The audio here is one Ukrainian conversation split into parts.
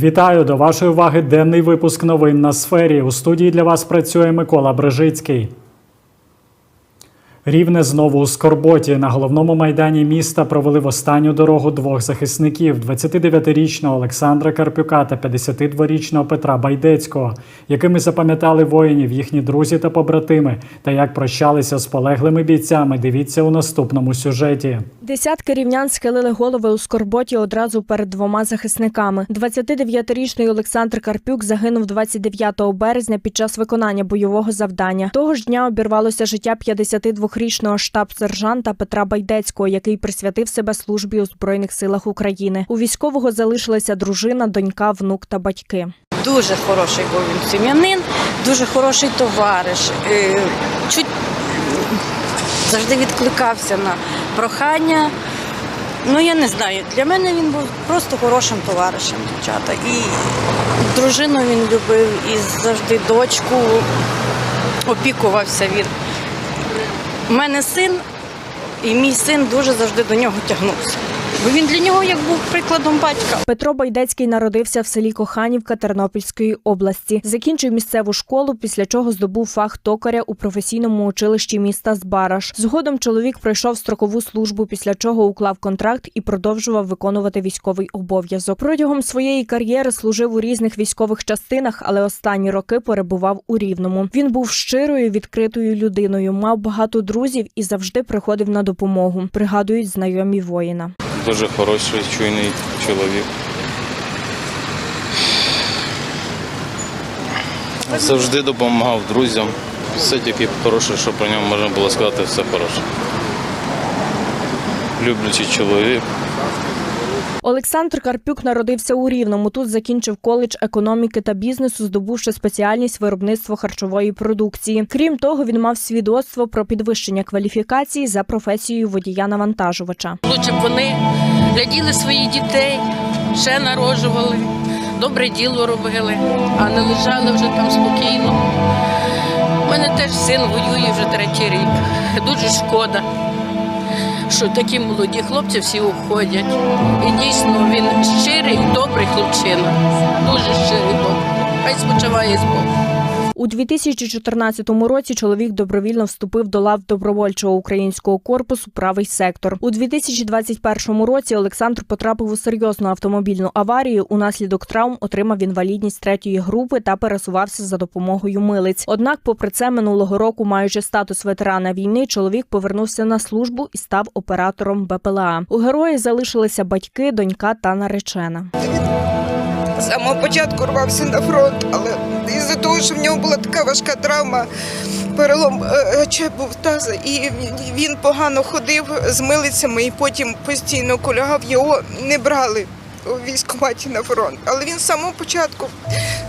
Вітаю до вашої уваги денний випуск новин на сфері. У студії для вас працює Микола Брежицький. Рівне знову у Скорботі. На головному майдані міста провели в останню дорогу двох захисників: 29-річного Олександра Карпюка та 52-річного Петра Байдецького, якими запам'ятали воїнів, їхні друзі та побратими, та як прощалися з полеглими бійцями. Дивіться у наступному сюжеті. Десятки рівнян схилили голови у скорботі одразу перед двома захисниками. 29-річний Олександр Карпюк загинув 29 березня під час виконання бойового завдання. Того ж дня обірвалося життя 52-річного штаб-сержанта Петра Байдецького, який присвятив себе службі у збройних силах України. У військового залишилася дружина, донька, внук та батьки. Дуже хороший був він сім'янин, дуже хороший товариш. Е, Чуть завжди відкликався на прохання. Ну, я не знаю, для мене він був просто хорошим товаришем, дівчата. І дружину він любив, і завжди дочку опікувався він. Мене син, і мій син дуже завжди до нього тягнувся. Бо він для нього як був прикладом батька. Петро Байдецький народився в селі Коханівка Тернопільської області. Закінчив місцеву школу, після чого здобув фах токаря у професійному училищі міста Збараж. Згодом чоловік пройшов строкову службу, після чого уклав контракт і продовжував виконувати військовий обов'язок. Протягом своєї кар'єри служив у різних військових частинах, але останні роки перебував у Рівному. Він був щирою, відкритою людиною, мав багато друзів і завжди приходив на допомогу. Пригадують знайомі воїна. Дуже хороший, чуйний чоловік. Завжди допомагав друзям. Все тільки хороше, що про нього можна було сказати, все хороше. Люблячий чоловік. Олександр Карпюк народився у Рівному. Тут закінчив коледж економіки та бізнесу, здобувши спеціальність виробництво харчової продукції. Крім того, він мав свідоцтво про підвищення кваліфікації за професією водія-навантажувача. Лучше б вони гляділи своїх дітей, ще народжували, добре діло робили, а не лежали вже там спокійно. У мене теж син воює вже третій рік. Дуже шкода, що такі молоді хлопці всі уходять. І дійсно він щирий, добрий хлопчина. Дуже щирий добрий. Хай спочиває з Богом. У 2014 році чоловік добровільно вступив до лав добровольчого українського корпусу Правий сектор. У 2021 році Олександр потрапив у серйозну автомобільну аварію. Унаслідок травм отримав інвалідність третьої групи та пересувався за допомогою милиць. Однак, попри це, минулого року, маючи статус ветерана війни, чоловік повернувся на службу і став оператором БПЛА. У герої залишилися батьки, донька та наречена. Самого початку рвався на фронт, але із-за того, що в нього була така важка травма, перелом е, чепу таза, і він- погано ходив з милицями, і потім постійно колягав, його не брали у військкоматі на фронт. Але він з самого початку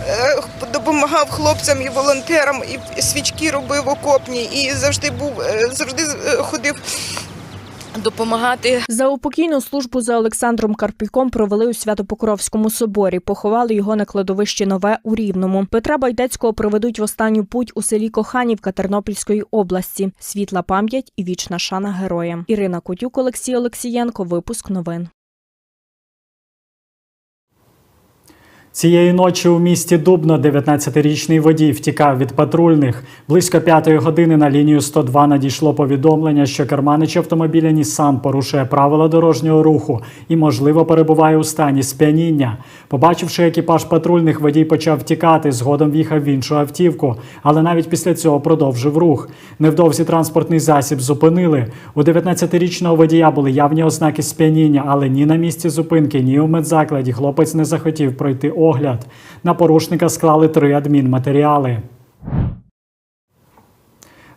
е, допомагав хлопцям і волонтерам, і свічки робив окопні, і завжди був, е, завжди ходив допомагати За упокійну службу за Олександром Карпіком провели у Святопокровському соборі. Поховали його на кладовищі Нове у Рівному. Петра Байдецького проведуть в останню путь у селі Коханівка Тернопільської області. Світла пам'ять і вічна шана героям. Ірина Котюк, Олексій Олексієнко. Випуск новин. Цієї ночі у місті Дубно 19-річний водій втікав від патрульних. Близько п'ятої години на лінію 102 надійшло повідомлення, що керманич автомобіля Нісан порушує правила дорожнього руху і, можливо, перебуває у стані сп'яніння. Побачивши екіпаж патрульних, водій почав втікати. Згодом в'їхав в іншу автівку, але навіть після цього продовжив рух. Невдовзі транспортний засіб зупинили. У 19-річного водія були явні ознаки сп'яніння, але ні на місці зупинки, ні у медзакладі хлопець не захотів пройти огляд. На порушника склали три адмінматеріали.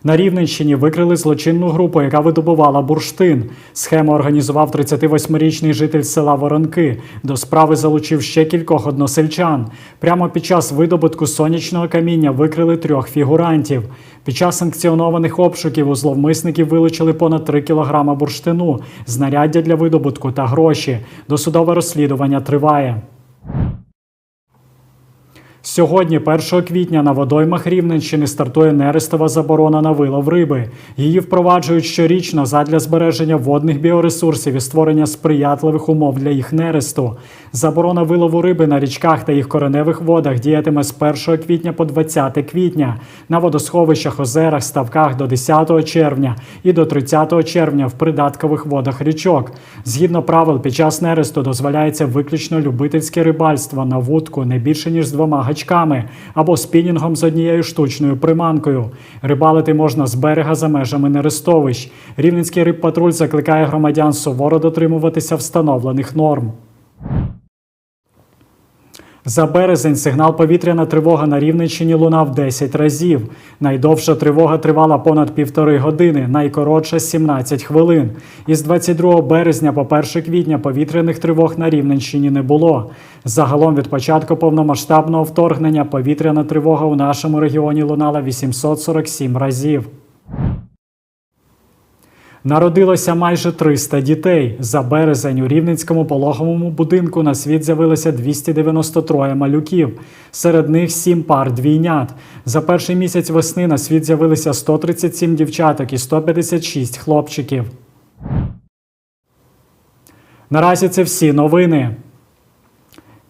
На Рівненщині викрили злочинну групу, яка видобувала бурштин. Схему організував 38-річний житель села Воронки. До справи залучив ще кількох односельчан. Прямо під час видобутку сонячного каміння викрили трьох фігурантів. Під час санкціонованих обшуків у зловмисників вилучили понад 3 кілограма бурштину, знаряддя для видобутку та гроші. Досудове розслідування триває. Сьогодні, 1 квітня, на водоймах Рівненщини стартує нерестова заборона на вилов риби. Її впроваджують щорічно задля збереження водних біоресурсів і створення сприятливих умов для їх нересту. Заборона вилову риби на річках та їх кореневих водах діятиме з 1 квітня по 20 квітня, на водосховищах, озерах, ставках до 10 червня і до 30 червня в придаткових водах річок. Згідно правил, під час нересту дозволяється виключно любительське рибальство на вудку не більше ніж з двома гачками або спінінгом з однією штучною приманкою. Рибалити можна з берега за межами нерестовищ. Рівненський рибпатруль закликає громадян суворо дотримуватися встановлених норм. За березень сигнал повітряна тривога на Рівненщині лунав 10 разів. Найдовша тривога тривала понад півтори години, найкоротша 17 хвилин. Із 22 березня по 1 квітня повітряних тривог на Рівненщині не було. Загалом від початку повномасштабного вторгнення повітряна тривога у нашому регіоні лунала 847 разів. Народилося майже 300 дітей. За березень у Рівненському пологовому будинку на світ з'явилося 293 малюків. Серед них 7 пар двійнят. За перший місяць весни на світ з'явилися 137 дівчаток і 156 хлопчиків. Наразі це всі новини.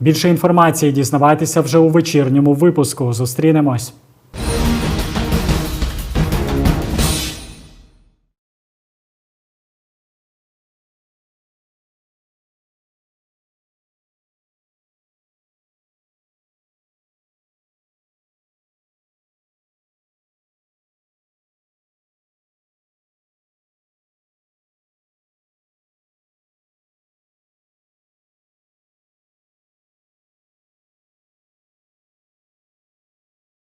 Більше інформації дізнавайтеся вже у вечірньому випуску. Зустрінемось.